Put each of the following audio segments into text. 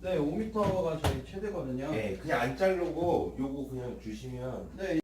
네, 5m가 저희 최대거든요. 네, 그냥 안 자르고 요거 그냥 주시면 네.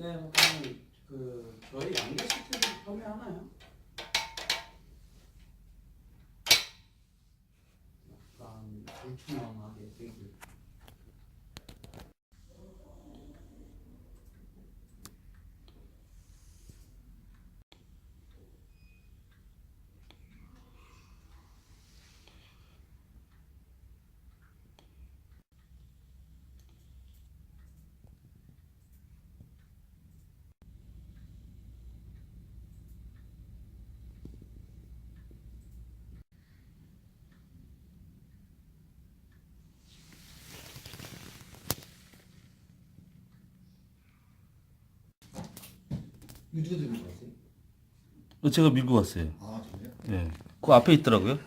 네, 뭐 그냥 그 저희 시트를 판매하나요? 약간 불투명하게 되게 이거 누가 들고 왔어요? 어, 제가 밀고 왔어요. 아 정말요? 예. 그 앞에 있더라고요.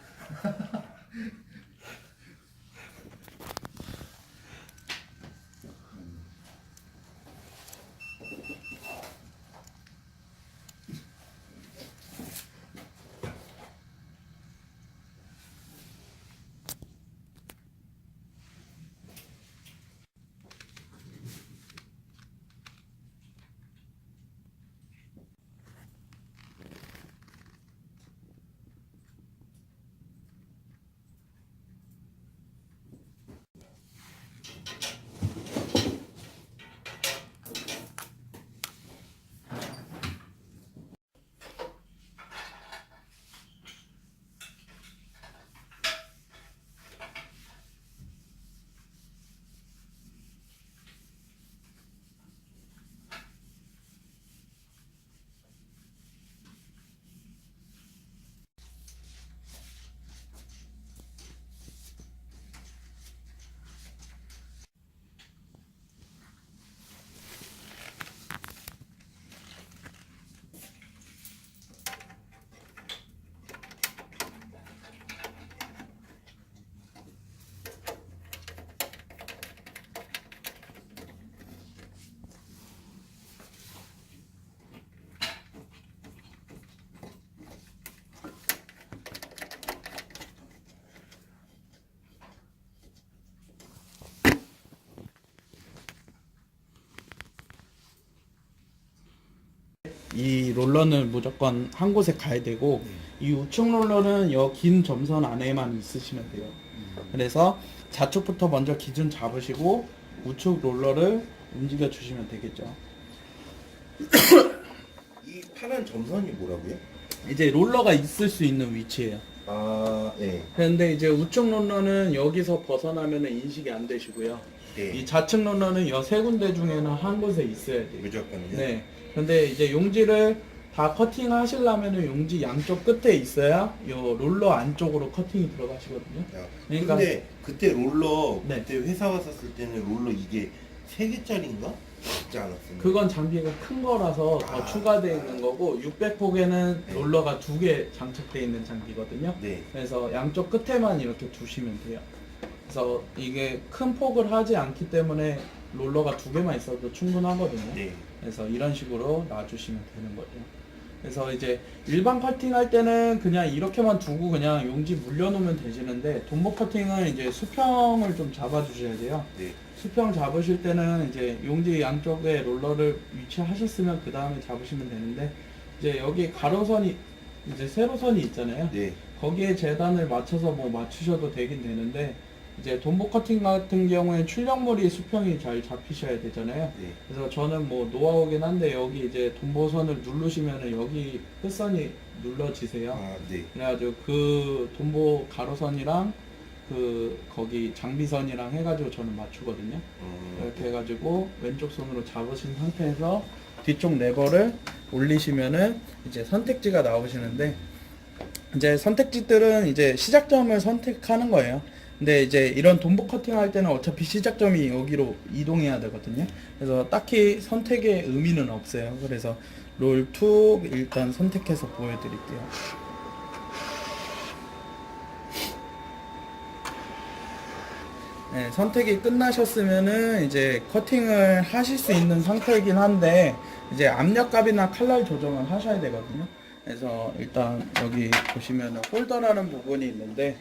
이 롤러는 무조건 한 곳에 가야 되고 이 우측 롤러는 여 긴 점선 안에만 있으시면 돼요. 그래서 좌측부터 먼저 기준 잡으시고 우측 롤러를 움직여 주시면 되겠죠. 이 파란 점선이 뭐라고요? 이제 롤러가 있을 수 있는 위치예요. 아, 네. 그런데 이제 우측 롤러는 여기서 벗어나면 인식이 안 되시고요. 네. 이 좌측 롤러는 여 세 군데 중에는 한 곳에 있어야 돼요. 무조건요. 네. 근데 이제 용지를 다 커팅 하시려면 용지 양쪽 끝에 있어야 요 롤러 안쪽으로 커팅이 들어가시거든요. 야, 그러니까- 근데 그때 롤러 네. 그때 회사 왔었을 때는 롤러 이게 세 개짜리인가? 있지 않았어요? 그건 장비가 큰 거라서 더 아. 추가되어 있는 거고 600폭에는 네. 롤러가 두 개 장착되어 있는 장비거든요. 네. 그래서 양쪽 끝에만 이렇게 두시면 돼요. 그래서 이게 큰 폭을 하지 않기 때문에 롤러가 두 개만 있어도 충분하거든요. 네. 그래서 이런 식으로 놔주시면 되는 거죠. 그래서 이제 일반 커팅 할 때는 그냥 이렇게만 두고 그냥 용지 물려놓으면 되시는데 돈목 커팅은 이제 수평을 좀 잡아주셔야 돼요. 네. 수평 잡으실 때는 이제 용지 양쪽에 롤러를 위치하셨으면 그 다음에 잡으시면 되는데 이제 여기 가로선이 이제 세로선이 있잖아요. 네. 거기에 재단을 맞춰서 뭐 맞추셔도 되긴 되는데 이제 돈복 커팅 같은 경우에 출력물이 수평이 잘 잡히셔야 되잖아요. 네. 그래서 저는 뭐 노하우긴 한데 여기 이제 돈보선을 누르시면은 여기 끝선이 눌러지세요. 아, 네. 그래가지고 그 돈보 가로선이랑 그 거기 장비선이랑 해가지고 저는 맞추거든요. 음, 이렇게 해가지고 왼쪽 손으로 잡으신 상태에서 뒤쪽 레버를 올리시면은 이제 선택지가 나오시는데 이제 선택지들은 이제 시작점을 선택하는 거예요. 근데 이제 이런 돈복 커팅 할 때는 어차피 시작점이 여기로 이동해야 되거든요. 그래서 딱히 선택의 의미는 없어요. 그래서 롤2 일단 선택해서 보여드릴게요. 네, 선택이 끝나셨으면은 이제 커팅을 하실 수 있는 상태이긴 한데 이제 압력값이나 칼날 조정을 하셔야 되거든요. 그래서 일단 여기 보시면 홀더라는 부분이 있는데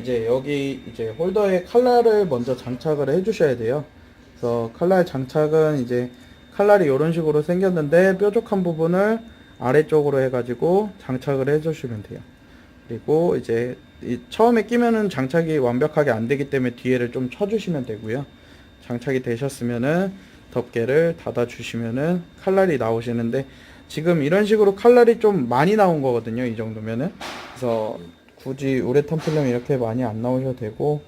이제 여기 이제 홀더에 칼날을 먼저 장착을 해 주셔야 돼요. 그래서 칼날 장착은 이제 칼날이 이런 식으로 생겼는데 뾰족한 부분을 아래쪽으로 해가지고 장착을 해주시면 돼요. 그리고 이제 이 처음에 끼면은 장착이 완벽하게 안 되기 때문에 뒤에를 좀 쳐주시면 되고요. 장착이 되셨으면은 덮개를 닫아 주시면은 칼날이 나오시는데 지금 이런 식으로 칼날이 좀 많이 나온 거거든요. 이 정도면은 그래서 굳이 우레탄 필름 이렇게 많이 안 나오셔도 되고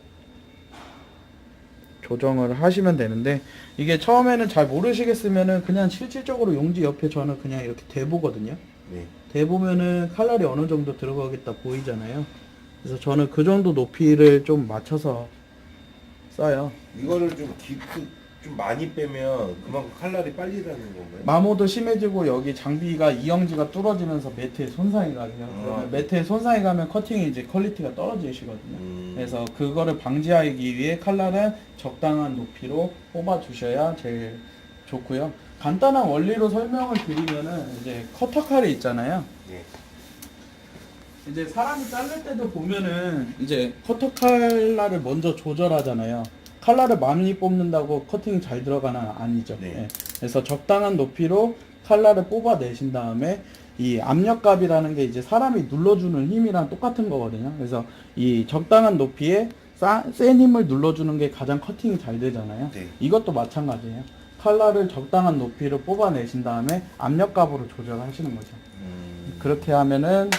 조정을 하시면 되는데 이게 처음에는 잘 모르시겠으면은 그냥 실질적으로 용지 옆에 저는 그냥 이렇게 대보거든요. 네. 대보면은 칼날이 어느 정도 들어가겠다 보이잖아요. 그래서 저는 그 정도 높이를 좀 맞춰서 써요. 이거를 좀 깊이 좀 많이 빼면 그만큼 칼날이 빨리 닿는 건가요? 마모도 심해지고 여기 장비가 이영지가 뚫어지면서 매트에 손상이 가요. 그러면 아. 매트에 손상이 가면 커팅이 이제 퀄리티가 떨어지시거든요. 음, 그래서 그거를 방지하기 위해 칼날은 적당한 높이로 뽑아 주셔야 제일 좋고요. 간단한 원리로 설명을 드리면은 이제 커터 칼이 있잖아요. 네. 이제 사람이 자를 때도 보면은 이제 커터 칼날을 먼저 조절하잖아요. 칼날을 많이 뽑는다고 커팅이 잘 들어가나 아니죠. 네. 예. 그래서 적당한 높이로 칼날을 뽑아내신 다음에 이 압력값이라는 게 이제 사람이 눌러주는 힘이랑 똑같은 거거든요. 그래서 이 적당한 높이에 싸, 센 힘을 눌러주는 게 가장 커팅이 잘 되잖아요. 네. 이것도 마찬가지예요. 칼날을 적당한 높이로 뽑아내신 다음에 압력값으로 조절하시는 거죠. 음, 그렇게 하면은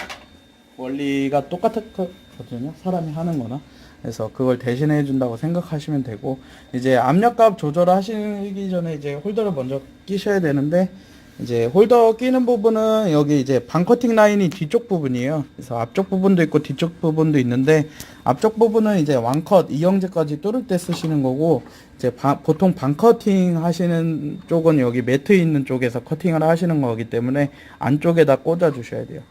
원리가 똑같거든요. 사람이 하는 거나. 그래서 그걸 대신해 준다고 생각하시면 되고 이제 압력값 조절하시기 전에 이제 홀더를 먼저 끼셔야 되는데 이제 홀더 끼는 부분은 여기 이제 반커팅 라인이 뒤쪽 부분이에요. 그래서 앞쪽 부분도 있고 뒤쪽 부분도 있는데 앞쪽 부분은 이제 완컷 이형제까지 뚫을 때 쓰시는 거고 이제 바- 보통 반커팅 하시는 쪽은 여기 매트 있는 쪽에서 커팅을 하시는 거기 때문에 안쪽에다 꽂아 주셔야 돼요.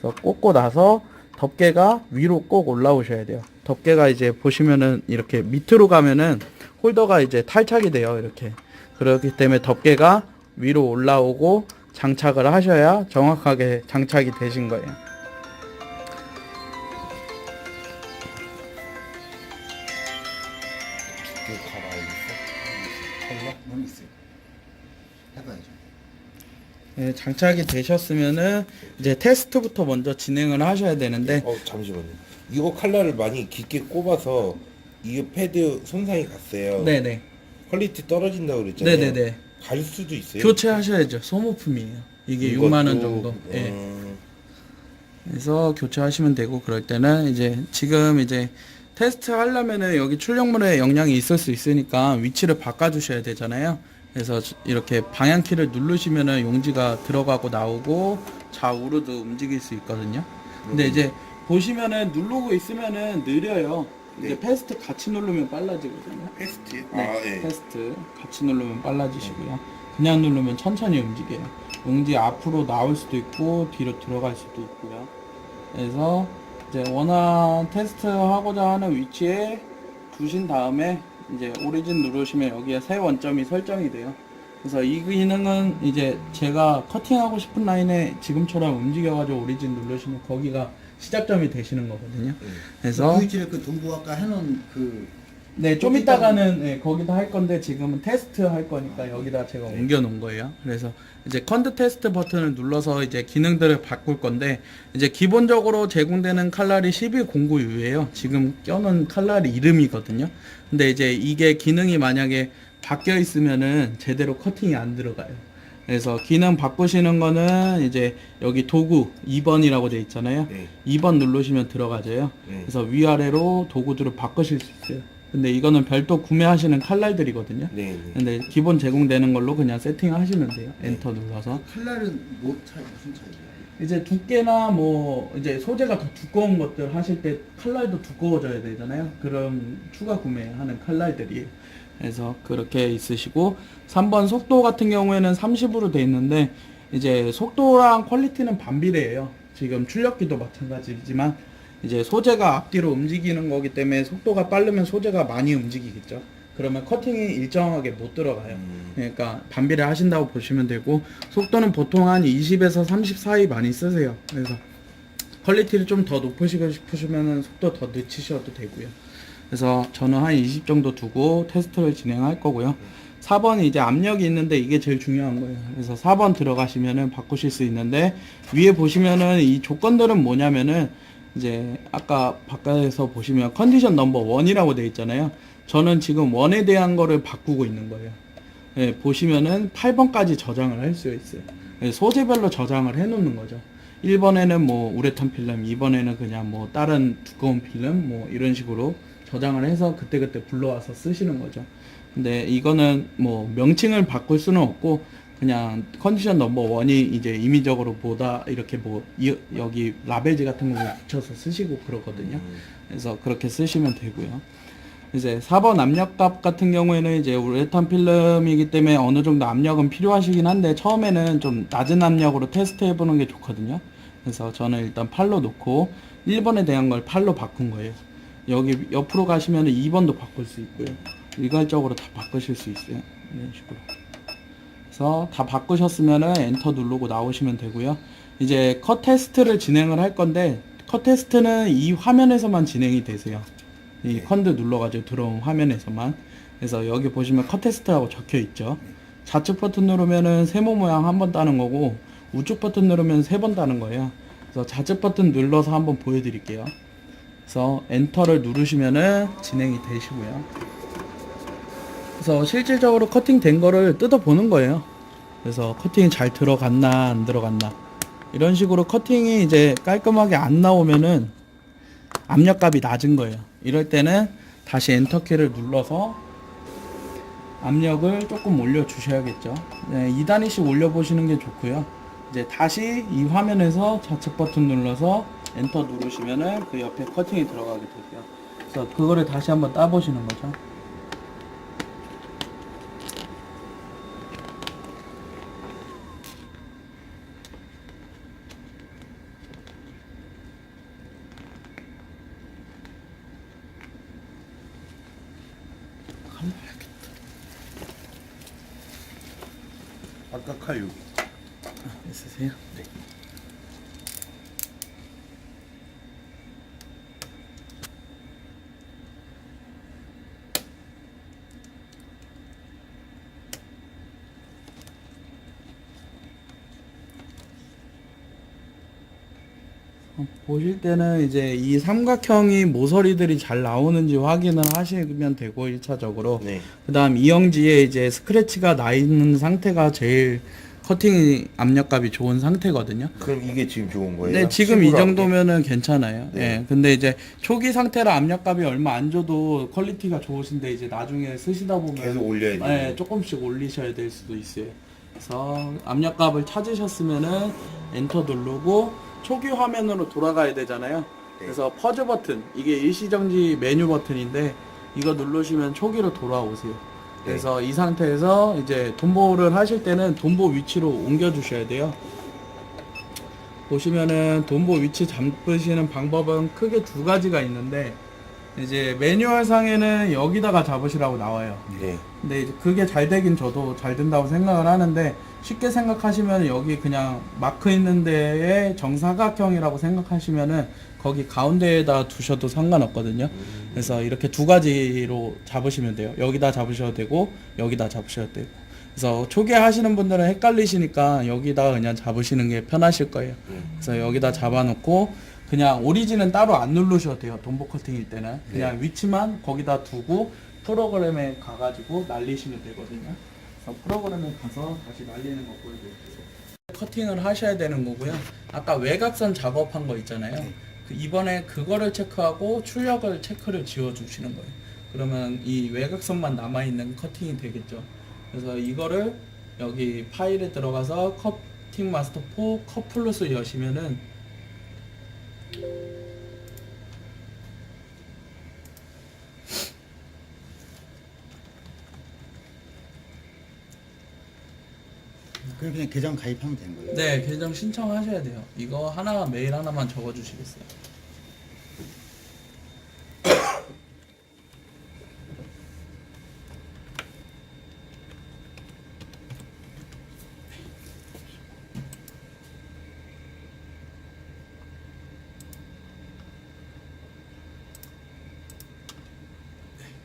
그래서 꽂고 나서 덮개가 위로 꼭 올라오셔야 돼요. 덮개가 이제 보시면은 이렇게 밑으로 가면은 홀더가 이제 탈착이 돼요. 이렇게. 그렇기 때문에 덮개가 위로 올라오고 장착을 하셔야 정확하게 장착이 되신 거예요. 두개 갈아야겠어. 컬러? 너무 있어요. 해봐야죠. 네, 장착이 되셨으면은 이제 테스트부터 먼저 진행을 하셔야 되는데 어 잠시만요. 이거 칼날을 많이 깊게 꼽아서 이게 패드 손상이 갔어요. 네네 퀄리티 떨어진다고 그랬잖아요. 네네네 갈 수도 있어요. 교체하셔야죠 소모품이에요 이게 6만 원 이것도, 정도 예. 음, 그래서 교체하시면 되고 그럴 때는 이제 지금 이제 테스트 하려면은 여기 출력물에 영향이 있을 수 있으니까 위치를 바꿔 주셔야 되잖아요. 그래서 이렇게 방향키를 누르시면은 용지가 들어가고 나오고 좌우로도 움직일 수 있거든요. 근데 이제 보시면은 누르고 있으면은 느려요. 이제 네. 패스트 같이 누르면 빨라지거든요. 패스트. 네, 아 예. 테스트 같이 누르면 빨라지시고요. 그냥 누르면 천천히 움직여요. 용지 앞으로 나올 수도 있고 뒤로 들어갈 수도 있고요. 그래서 이제 원한 테스트 하고자 하는 위치에 두신 다음에 이제 오리진 누르시면 여기에 새 원점이 설정이 돼요. 그래서 이 기능은 이제 제가 커팅하고 싶은 라인에 지금처럼 움직여가지고 오리진 누르시면 거기가 시작점이 되시는 거거든요. 그래서 그 위치를 그 동부 아까 해놓은 그 네, 좀 이따가는 네, 거기다 할 건데 지금은 테스트 할 거니까 여기다 제가 옮겨 놓은 거예요. 그래서 이제 컨드 테스트 버튼을 눌러서 이제 기능들을 바꿀 건데 이제 기본적으로 제공되는 칼날이 1109U예요. 지금 껴놓은 칼날이 이름이거든요. 근데 이제 이게 기능이 만약에 바뀌어 있으면은 제대로 커팅이 안 들어가요. 그래서 기능 바꾸시는 거는 이제 여기 도구 2번이라고 돼 있잖아요. 네. 2번 누르시면 들어가져요. 네. 그래서 위아래로 도구들을 바꾸실 수 있어요. 근데 이거는 별도 구매하시는 칼날들이거든요. 네. 네. 근데 기본 제공되는 걸로 그냥 세팅하시면 돼요. 엔터 눌러서. 칼날은 뭐 차이 무슨 차이예요? 이제 두께나 뭐 이제 소재가 더 두꺼운 것들 하실 때 칼날도 두꺼워져야 되잖아요. 그럼 추가 구매하는 칼날들이에요. 그래서 그렇게 있으시고 3번 속도 같은 경우에는 30으로 돼 있는데 이제 속도랑 퀄리티는 반비례해요. 지금 출력기도 마찬가지지만 이제 소재가 앞뒤로 움직이는 거기 때문에 속도가 빠르면 소재가 많이 움직이겠죠. 그러면 커팅이 일정하게 못 들어가요. 음, 그러니까 반비례 하신다고 보시면 되고 속도는 보통 한 20에서 30 사이 많이 쓰세요. 그래서 퀄리티를 좀 더 높으시고 싶으시면 속도 더 늦추셔도 되고요. 그래서 저는 한 20 정도 두고 테스트를 진행할 거고요. 4번이 이제 압력이 있는데 이게 제일 중요한 거예요. 그래서 4번 들어가시면은 바꾸실 수 있는데 위에 보시면은 이 조건들은 뭐냐면은 이제 아까 바깥에서 보시면 컨디션 넘버 원이라고 돼 있잖아요. 저는 지금 원에 대한 거를 바꾸고 있는 거예요. 예, 보시면은 8번까지 저장을 할 수 있어요. 예, 소재별로 저장을 해 놓는 거죠. 1번에는 뭐 우레탄 필름, 2번에는 그냥 뭐 다른 두꺼운 필름 뭐 이런 식으로 저장을 해서 그때그때 불러와서 쓰시는 거죠. 근데 이거는 뭐 명칭을 바꿀 수는 없고 그냥 컨디션 넘버 원이 이제 임의적으로 보다 이렇게 뭐 이- 여기 라벨지 같은 거 붙여서 쓰시고 그러거든요. 그래서 그렇게 쓰시면 되고요. 이제 4번 압력값 같은 경우에는 이제 우레탄 필름이기 때문에 어느 정도 압력은 필요하시긴 한데 처음에는 좀 낮은 압력으로 테스트 해 보는 게 좋거든요. 그래서 저는 일단 8로 놓고 1번에 대한 걸 8로 바꾼 거예요. 여기 옆으로 가시면 2번도 바꿀 수 있고요. 일괄적으로 다 바꾸실 수 있어요. 이런 식으로. 그래서 다 바꾸셨으면은 엔터 누르고 나오시면 되고요. 이제 컷 테스트를 진행을 할 건데 컷 테스트는 이 화면에서만 진행이 되세요. 이 컨드 눌러가지고 들어온 화면에서만. 그래서 여기 보시면 컷 테스트라고 적혀 있죠. 좌측 버튼 누르면은 세모 모양 한 번 따는 거고 우측 버튼 누르면 세 번 따는 거예요. 그래서 좌측 버튼 눌러서 한번 보여드릴게요. 그래서 엔터를 누르시면은 진행이 되시고요. 그래서 실질적으로 커팅 된 거를 뜯어 보는 거예요. 그래서 커팅이 잘 들어갔나 안 들어갔나 이런 식으로 커팅이 이제 깔끔하게 안 나오면은 압력값이 낮은 거예요. 이럴 때는 다시 엔터키를 눌러서 압력을 조금 올려 주셔야겠죠. 네, 2단위씩 올려 보시는 게 좋고요. 이제 다시 이 화면에서 좌측 버튼 눌러서 엔터 누르시면은 그 옆에 커팅이 들어가게 되고요. 그래서 그거를 다시 한번 따 보시는 거죠. 아까 칼 여기. 있으세요? 네. 보실 때는 이제 이 삼각형이 모서리들이 잘 나오는지 확인을 하시면 되고 1차적으로 네. 그다음 이영지에 이제 스크래치가 나 있는 상태가 제일 커팅 압력값이 좋은 상태거든요. 그럼 이게 지금 좋은 거예요? 네, 지금 이 정도면은 괜찮아요. 네. 예. 근데 이제 초기 상태라 압력값이 얼마 안 줘도 퀄리티가 좋으신데 이제 나중에 쓰시다 보면 계속 올려야 돼요. 네, 조금씩 올리셔야 될 수도 있어요. 그래서 압력값을 찾으셨으면은 엔터 누르고 초기 화면으로 돌아가야 되잖아요. 네. 그래서 퍼즈 버튼 이게 일시정지 메뉴 버튼인데 이거 누르시면 초기로 돌아오세요. 네. 그래서 이 상태에서 이제 돈보를 하실 때는 돈보 위치로 옮겨 주셔야 돼요. 보시면은 돈보 위치 잡으시는 방법은 크게 두 가지가 있는데 이제 매뉴얼 상에는 여기다가 잡으시라고 나와요. 네. 근데 이제 그게 잘 되긴 저도 잘 된다고 생각을 하는데 쉽게 생각하시면 여기 그냥 마크 있는 데에 정사각형이라고 생각하시면은 거기 가운데에다 두셔도 상관없거든요. 그래서 이렇게 두 가지로 잡으시면 돼요. 여기다 잡으셔도 되고 여기다 잡으셔도 되고. 그래서 초기 하시는 분들은 헷갈리시니까 여기다 그냥 잡으시는 게 편하실 거예요. 그래서 여기다 잡아놓고 그냥 오리진은 따로 안 누르셔도 돼요. 돈보 커팅일 때는 그냥 위치만 거기다 두고 프로그램에 가가지고 날리시면 되거든요. 프로그램에 가서 다시 날리는 거 보여드릴게요. 커팅을 하셔야 되는 거고요. 아까 외곽선 작업한 거 있잖아요. 그 이번에 그거를 체크하고 출력을 체크를 지워 주시는 거예요. 그러면 이 외곽선만 남아 있는 커팅이 되겠죠. 그래서 이거를 여기 파일에 들어가서 커팅 마스터 4 컷플러스 여시면은 그럼 그냥 계정 가입하면 되는 거예요? 네 계정 신청하셔야 돼요. 이거 하나 메일 하나만 적어 주시겠어요?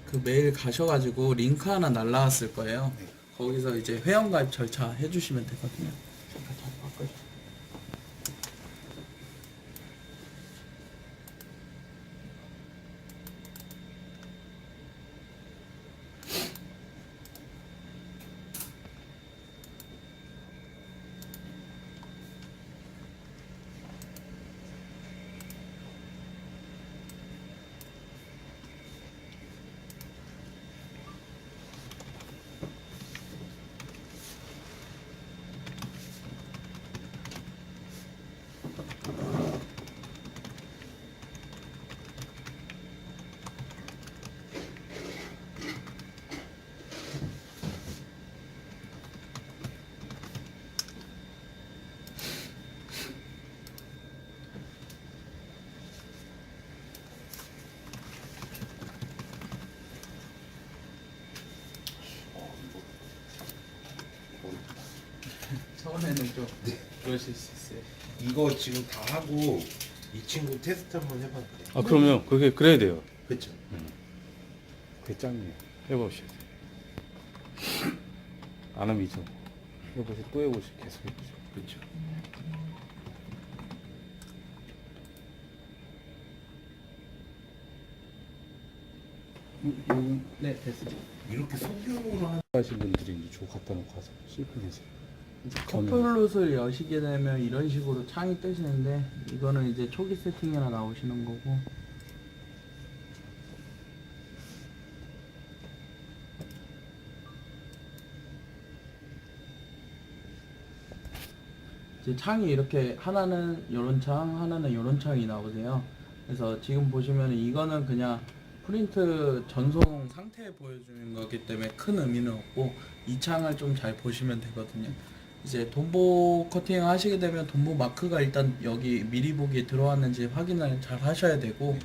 그 메일 가셔가지고 링크 하나 날라왔을 거예요. 거기서 이제 회원가입 절차 해주시면 되거든요. 잠깐 다 바꿔줘. 처음에는 좀 그러실 수 있어요. 이거 지금 다 하고 이 친구 테스트 한번 해봐도 돼요? 아 그러면 그게 그래야 돼요. 그렇죠. 대장님 해보셔야 돼요. 안 하면 이죠. 해보시 또 해보시 계속 해보죠. 그렇죠. 네 됐어요. 이렇게 소규모로 한 하신 분들이 이제 저 갖다 놓고 가서 실패해서 커플 롯을 여시게 되면 이런 식으로 창이 뜨시는데 이거는 이제 초기 세팅이나 나오시는 거고. 이제 창이 이렇게 하나는 요런 창 하나는 요런 창이 나오세요. 그래서 지금 보시면 이거는 그냥 프린트 전송 상태 보여주는 거기 때문에 큰 의미는 없고 이 창을 좀 잘 보시면 되거든요 이제 돈보 커팅 하시게 되면 돈보 마크가 일단 여기 미리 보기에 들어왔는지 확인을 잘 하셔야 되고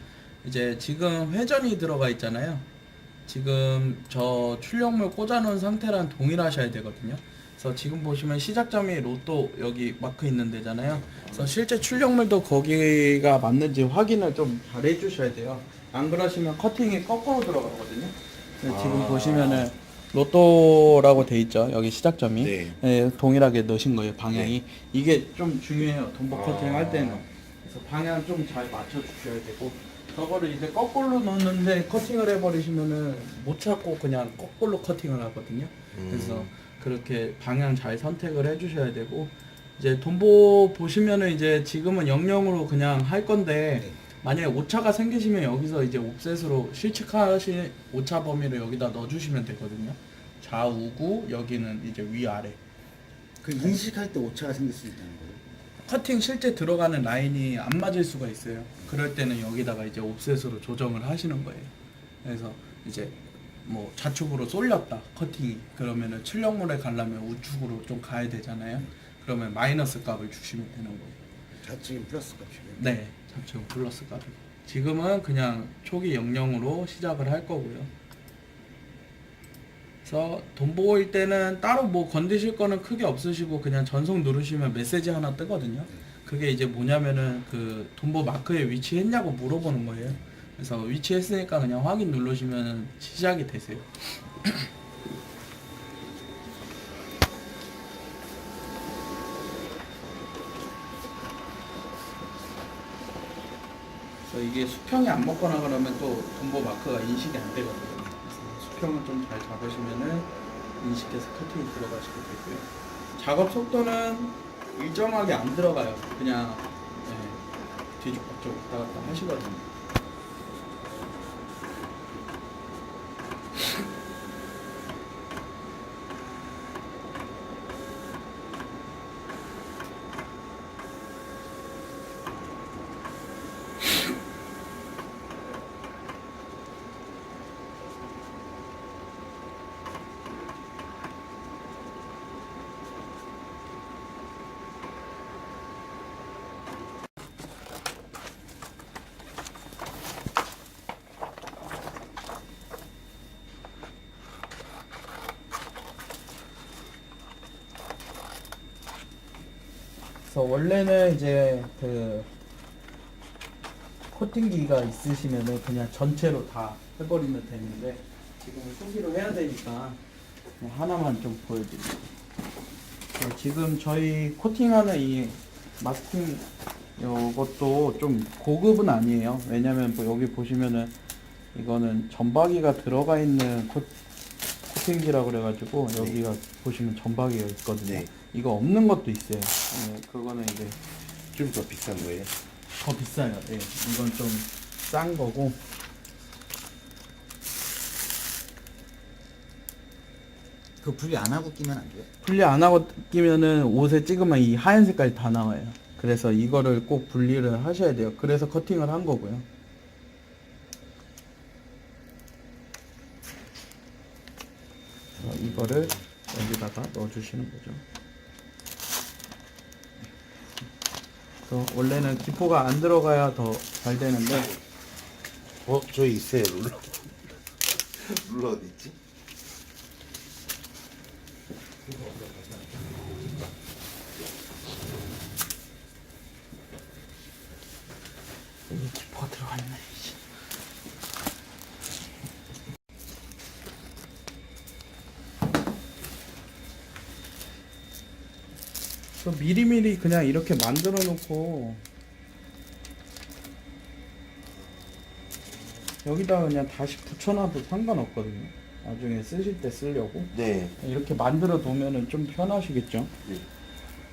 이제 지금 회전이 들어가 있잖아요. 지금 저 출력물 꽂아놓은 상태랑 동일하셔야 되거든요. 그래서 지금 보시면 시작점이 로또 여기 마크 있는 데잖아요. 그래서 실제 출력물도 거기가 맞는지 확인을 좀 잘 해주셔야 돼요. 안 그러시면 커팅이 거꾸로 들어가거든요. 근데 지금 아. 보시면은 로또라고 돼 있죠. 여기 시작점이 네. 네, 동일하게 넣으신 거예요. 방향이 이게 좀 중요해요. 돈보 커팅 할 때는. 그래서 방향 좀 잘 맞춰 주셔야 되고 저거를 이제 거꾸로 넣는데 커팅을 해버리시면은 못 찾고 그냥 거꾸로 커팅을 하거든요. 그래서 음. 그렇게 방향 잘 선택을 해주셔야 되고 이제 돈보 보시면은 이제 지금은 영영으로 그냥 할 건데 네. 만약에 오차가 생기시면 여기서 이제 옵셋으로 실측하신 오차 범위를 여기다 넣어주시면 되거든요. 좌우구 여기는 이제 위아래 그 인식할 때 오차가 생길 수 있다는 거예요. 커팅 실제 들어가는 라인이 안 맞을 수가 있어요. 그럴 때는 여기다가 이제 옵셋으로 조정을 하시는 거예요. 그래서 이제 뭐 좌측으로 쏠렸다 커팅이 그러면은 출력물에 가려면 우측으로 좀 가야 되잖아요. 그러면 마이너스 값을 주시면 되는 거예요. 좌측인 플러스 값이고요. 네, 좌측은 플러스 값이. 지금은 그냥 초기 영영으로 시작을 할 거고요. 그래서 돈 보일 때는 따로 뭐 건드실 거는 크게 없으시고 그냥 전송 누르시면 메시지 하나 뜨거든요. 그게 이제 뭐냐면은 그 돈보 마크에 위치했냐고 물어보는 거예요. 그래서 위치했으니까 그냥 확인 누르시면 시작이 되세요. 이게 수평이 안 먹거나 그러면 또 돈보 마크가 인식이 안 되거든요. 수평을 좀잘 잡으시면은 인식해서 커팅이 들어가시게 되고요. 작업 속도는 일정하게 안 들어가요. 그냥 네, 뒤죽박죽 왔다 갔다 하시거든요. 원래는 이제 그 코팅기가 있으시면은 그냥 전체로 다 해버리면 되는데 지금은 소기로 해야 되니까 그냥 하나만 좀 보여드릴게요. 그래서 지금 저희 코팅하는 이 마스킹 이것도 좀 고급은 아니에요. 왜냐면 뭐 여기 보시면은 이거는 점박이가 들어가 있는 코, 코팅기라 그래가지고 여기가 보시면 점박이가 있거든요. 네. 이거 없는 것도 있어요. 네, 그거는 이제 좀 더 비싼 거예요. 더 비싸요. 예. 이건 좀 싼 거고. 그 분리 안 하고 끼면 안 돼요? 분리 안 하고 끼면은 옷에 찍으면 이 하얀 색깔이 다 나와요. 그래서 이거를 꼭 분리를 하셔야 돼요. 그래서 커팅을 한 거고요. 그래서 이거를 여기다가 넣어주시는 거죠. 그래서 원래는 기포가 안 들어가야 더 잘 되는데 어, 저기 있어요, 룰러. 룰러 어디 있지? 여기 기포가 들어가 있네. 씨. 그 미리미리 그냥 이렇게 만들어 놓고 여기다 그냥 다시 붙여놔도 상관없거든요. 나중에 쓰실 때 쓰려고 네. 이렇게 만들어 두면은 좀 편하시겠죠. 네.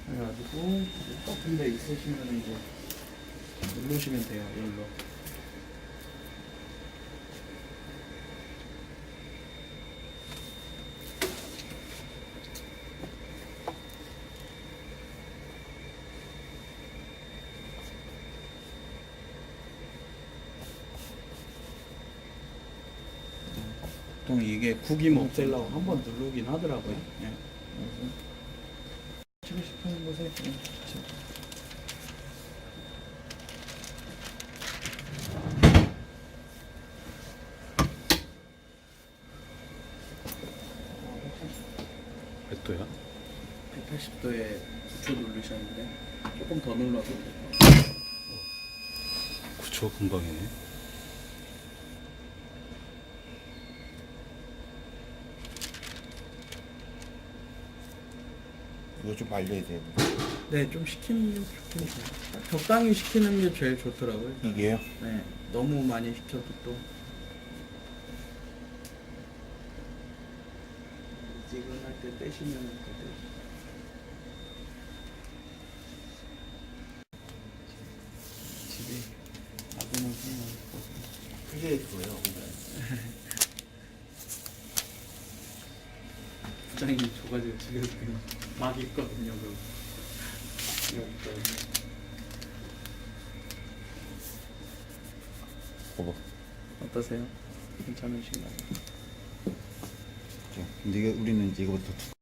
그래가지고 똑같은 데 있으시면은 이제 누르시면 돼요. 여기로. 보통 이게 구김 없애려고 한 번 누르긴 하더라고요. 예. 그래서 치고 싶은 곳에 그냥 붙이고. 몇 도야? 180도에 9초 누르셨는데 조금 더 눌러도 돼요. 9초 금방이네. 이거 좀 알려야 돼요. 네, 좀게 좋긴 해요. 적당히 식히는 게 제일 좋더라고요. 이게요? 네, 너무 많이 식혀도 또 지근할 때 떼시면 또 떼. 집에 아버는 생각하고 그게 있고요. 부장님 줘가지고 집에서 그냥 막 있거든요. 있거든요. 봐봐. 어떠세요? 괜찮으신가요? 근데 이게 우리는 이제 더